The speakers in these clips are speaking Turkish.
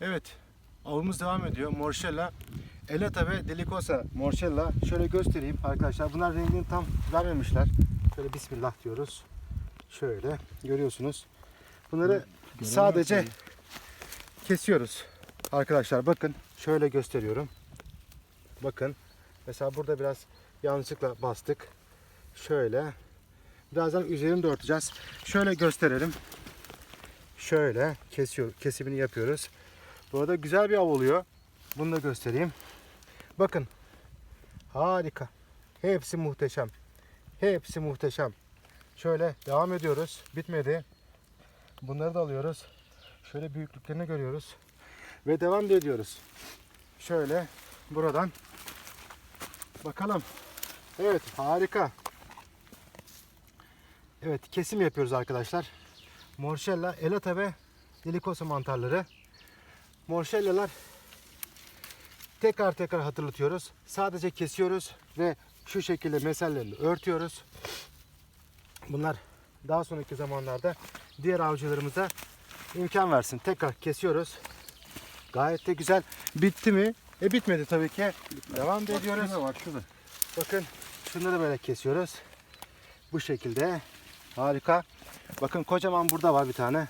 Evet, avımız devam ediyor. Morşella, Elata ve Delicosa Morşella. Şöyle göstereyim arkadaşlar. Bunlar rengini tam vermemişler. Şöyle Bismillah diyoruz. Şöyle görüyorsunuz. Bunları sadece kesiyoruz. Arkadaşlar bakın şöyle gösteriyorum. Bakın. Mesela burada biraz yanlışlıkla bastık. Şöyle. Birazdan üzerini de örteceğiz. Şöyle gösterelim. Şöyle kesiyor, kesimini yapıyoruz. Bu arada güzel bir av oluyor. Bunu da göstereyim. Bakın. Harika. Hepsi muhteşem. Hepsi muhteşem. Şöyle devam ediyoruz. Bitmedi. Bunları da alıyoruz. Şöyle büyüklüklerini görüyoruz. Ve devam da ediyoruz. Şöyle buradan bakalım. Evet harika. Evet kesim yapıyoruz arkadaşlar. Morşella, elata ve delikosa mantarları. Morşellalar tekrar tekrar hatırlatıyoruz. Sadece kesiyoruz ve şu şekilde mesellerini örtüyoruz. Bunlar daha sonraki zamanlarda diğer avcılarımıza imkan versin. Tekrar kesiyoruz. Gayet de güzel. Bitti mi? E bitmedi tabii ki. Devam da ediyoruz. Şurada var şurada. Bakın şunları böyle kesiyoruz. Bu şekilde. Harika. Bakın kocaman burada var bir tane.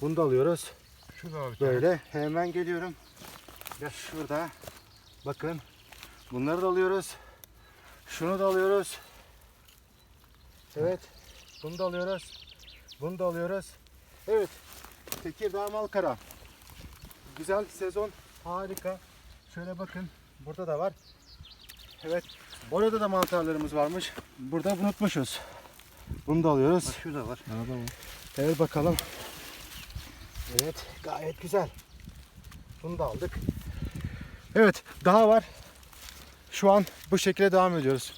Bunu da alıyoruz. Şurada var. Böyle hemen geliyorum. Ya şurada. Bakın. Bunları da alıyoruz. Şunu da alıyoruz. Evet. Bunu da alıyoruz. Bunu da alıyoruz. Evet. Tekirdağ Malkara. Güzel sezon. Harika. Şöyle bakın. Burada da var. Evet. Orada da mantarlarımız varmış. Burada unutmuşuz. Bunu da alıyoruz. Şurada var. Arada var. Evet bakalım. Evet gayet güzel. Bunu da aldık. Evet daha var. Şu an bu şekilde devam ediyoruz.